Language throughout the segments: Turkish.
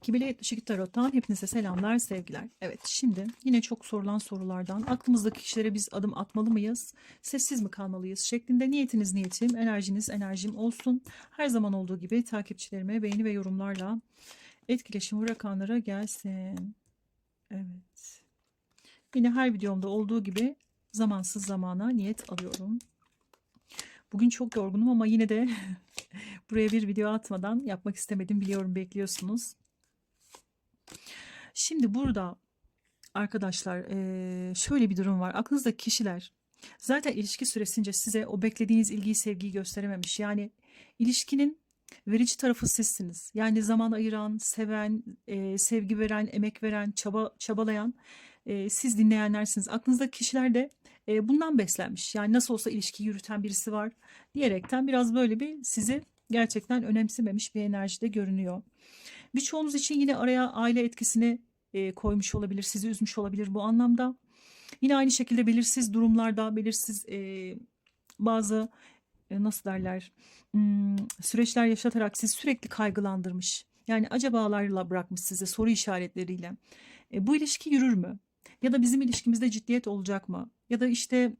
Kibele 72 Tarot'tan hepinize selamlar, sevgiler. Evet, şimdi yine çok sorulan sorulardan aklımızdaki kişilere biz adım atmalı mıyız, sessiz mi kalmalıyız şeklinde niyetiniz niyetim, enerjiniz enerjim olsun. Her zaman olduğu gibi takipçilerime beğeni ve yorumlarla etkileşim ve rakamlara gelsin. Evet. Yine her videomda olduğu gibi zamansız zamana niyet alıyorum. Bugün çok yorgunum ama yine de buraya bir video atmadan yapmak istemedim. Biliyorum bekliyorsunuz. Şimdi burada arkadaşlar şöyle bir durum var. Aklınızdaki kişiler zaten ilişki süresince size o beklediğiniz ilgiyi, sevgiyi gösterememiş. Yani ilişkinin verici tarafı sizsiniz. Yani zaman ayıran, seven, sevgi veren, emek veren, çaba çabalayan siz dinleyenlersiniz. Aklınızdaki kişiler de bundan beslenmiş. Yani nasıl olsa ilişkiyi yürüten birisi var diyerekten biraz böyle bir sizi gerçekten önemsememiş bir enerjide görünüyor. Birçoğunuz için yine araya aile etkisini e, koymuş olabilir, sizi üzmüş olabilir bu anlamda. Yine aynı şekilde belirsiz durumlarda, belirsiz e, bazı e, nasıl derler hmm, süreçler yaşatarak sizi sürekli kaygılandırmış. Yani acabalarla bırakmış size soru işaretleriyle. E, bu ilişki yürür mü? Ya da bizim ilişkimizde ciddiyet olacak mı? Ya da işte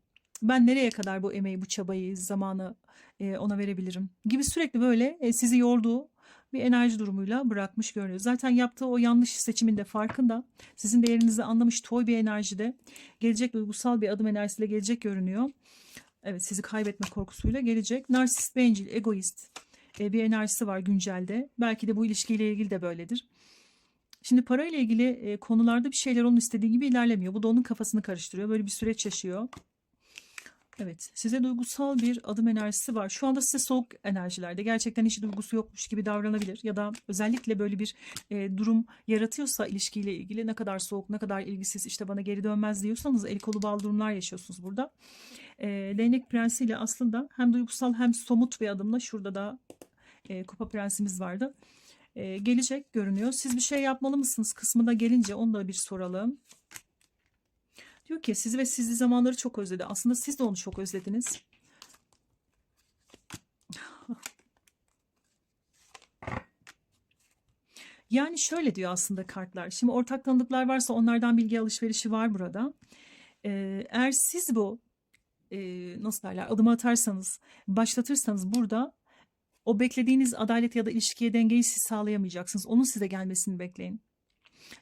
ben nereye kadar bu emeği, bu çabayı, zamanı e, ona verebilirim gibi sürekli böyle e, sizi yorduğu bir enerji durumuyla bırakmış görünüyor. Zaten yaptığı o yanlış seçimin de farkında. Sizin değerinizi anlamış toy bir enerjide. Gelecek duygusal bir adım enerjisiyle gelecek görünüyor. Evet sizi kaybetme korkusuyla gelecek. Narsist, bencil, egoist e, bir enerjisi var güncelde. Belki de bu ilişkiyle ilgili de böyledir. Şimdi parayla ilgili e, konularda bir şeyler onun istediği gibi ilerlemiyor. Bu da onun kafasını karıştırıyor. Böyle bir süreç yaşıyor. Evet, size duygusal bir adım enerjisi var. Şu anda size soğuk enerjilerde gerçekten hiç duygusu yokmuş gibi davranabilir ya da özellikle böyle bir e, durum yaratıyorsa ilişkiyle ilgili ne kadar soğuk, ne kadar ilgisiz, işte bana geri dönmez diyorsanız el kolu bağlı durumlar yaşıyorsunuz burada. E, değnek prensiyle aslında hem duygusal hem somut bir adımla şurada da e, kupa prensimiz vardı. E, gelecek görünüyor. Siz bir şey yapmalı mısınız kısmına gelince onu da bir soralım. Diyor ki sizi ve sizli zamanları çok özledi. Aslında siz de onu çok özlediniz. Yani şöyle diyor aslında kartlar. Şimdi ortak tanıdıklar varsa onlardan bilgi alışverişi var burada. Ee, eğer siz bu e, nasıl derler adımı atarsanız, başlatırsanız burada o beklediğiniz adalet ya da ilişkiye dengeyi siz sağlayamayacaksınız. Onun size gelmesini bekleyin.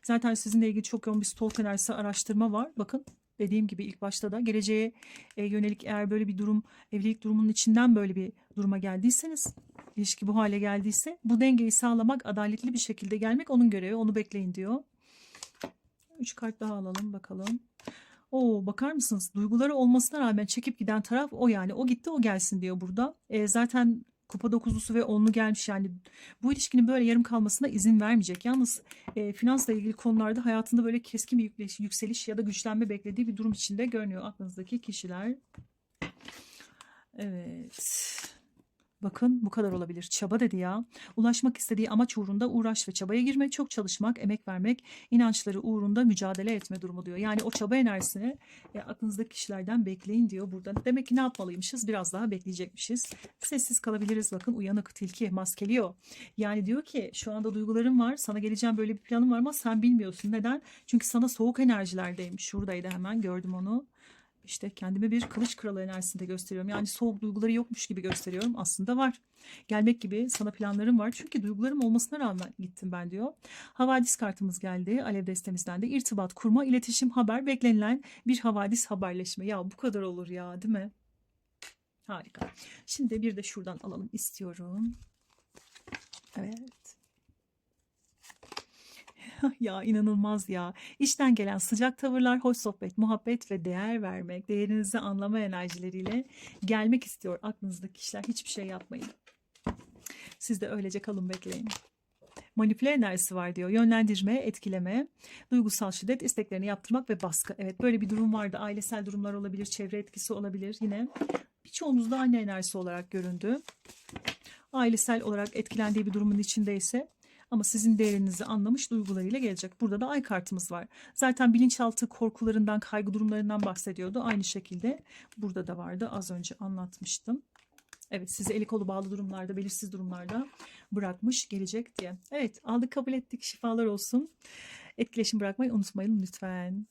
Zaten sizinle ilgili çok yoğun bir stalk enerjisi araştırma var. Bakın dediğim gibi ilk başta da geleceğe e, yönelik eğer böyle bir durum, evlilik durumunun içinden böyle bir duruma geldiyseniz, ilişki bu hale geldiyse bu dengeyi sağlamak, adaletli bir şekilde gelmek onun görevi. Onu bekleyin diyor. Üç kart daha alalım bakalım. Oo bakar mısınız? Duyguları olmasına rağmen çekip giden taraf o yani. O gitti o gelsin diyor burada. E, zaten kupa dokuzlusu ve onlu gelmiş yani bu ilişkinin böyle yarım kalmasına izin vermeyecek. Yalnız e, finansla ilgili konularda hayatında böyle keskin bir yükleş, yükseliş ya da güçlenme beklediği bir durum içinde görünüyor aklınızdaki kişiler. Evet. Bakın bu kadar olabilir. Çaba dedi ya. Ulaşmak istediği amaç uğrunda uğraş ve çabaya girme, çok çalışmak, emek vermek, inançları uğrunda mücadele etme durumu diyor. Yani o çaba enerjisini e, aklınızdaki kişilerden bekleyin diyor burada. Demek ki ne yapmalıymışız? Biraz daha bekleyecekmişiz. Sessiz kalabiliriz. Bakın uyanık, tilki, maskeliyor. Yani diyor ki şu anda duygularım var. Sana geleceğim böyle bir planım var ama sen bilmiyorsun. Neden? Çünkü sana soğuk enerjilerdeymiş. Şuradaydı hemen gördüm onu. İşte kendime bir kılıç kralı enerjisinde gösteriyorum. Yani soğuk duyguları yokmuş gibi gösteriyorum. Aslında var. Gelmek gibi sana planlarım var. Çünkü duygularım olmasına rağmen gittim ben diyor. Havadis kartımız geldi. Alev destemizden de irtibat kurma, iletişim, haber beklenilen bir havadis haberleşme. Ya bu kadar olur ya değil mi? Harika. Şimdi bir de şuradan alalım istiyorum. Evet. ya inanılmaz ya. İşten gelen sıcak tavırlar, hoş sohbet, muhabbet ve değer vermek, değerinizi anlama enerjileriyle gelmek istiyor aklınızdaki kişiler. Hiçbir şey yapmayın. Siz de öylece kalın bekleyin. Manipüle enerjisi var diyor. Yönlendirme, etkileme, duygusal şiddet, isteklerini yaptırmak ve baskı. Evet böyle bir durum vardı. Ailesel durumlar olabilir, çevre etkisi olabilir. Yine birçoğunuzda anne enerjisi olarak göründü. Ailesel olarak etkilendiği bir durumun içindeyse ama sizin değerinizi anlamış duygularıyla gelecek. Burada da ay kartımız var. Zaten bilinçaltı korkularından, kaygı durumlarından bahsediyordu. Aynı şekilde burada da vardı. Az önce anlatmıştım. Evet sizi eli kolu bağlı durumlarda, belirsiz durumlarda bırakmış gelecek diye. Evet aldık kabul ettik şifalar olsun. Etkileşim bırakmayı unutmayın lütfen.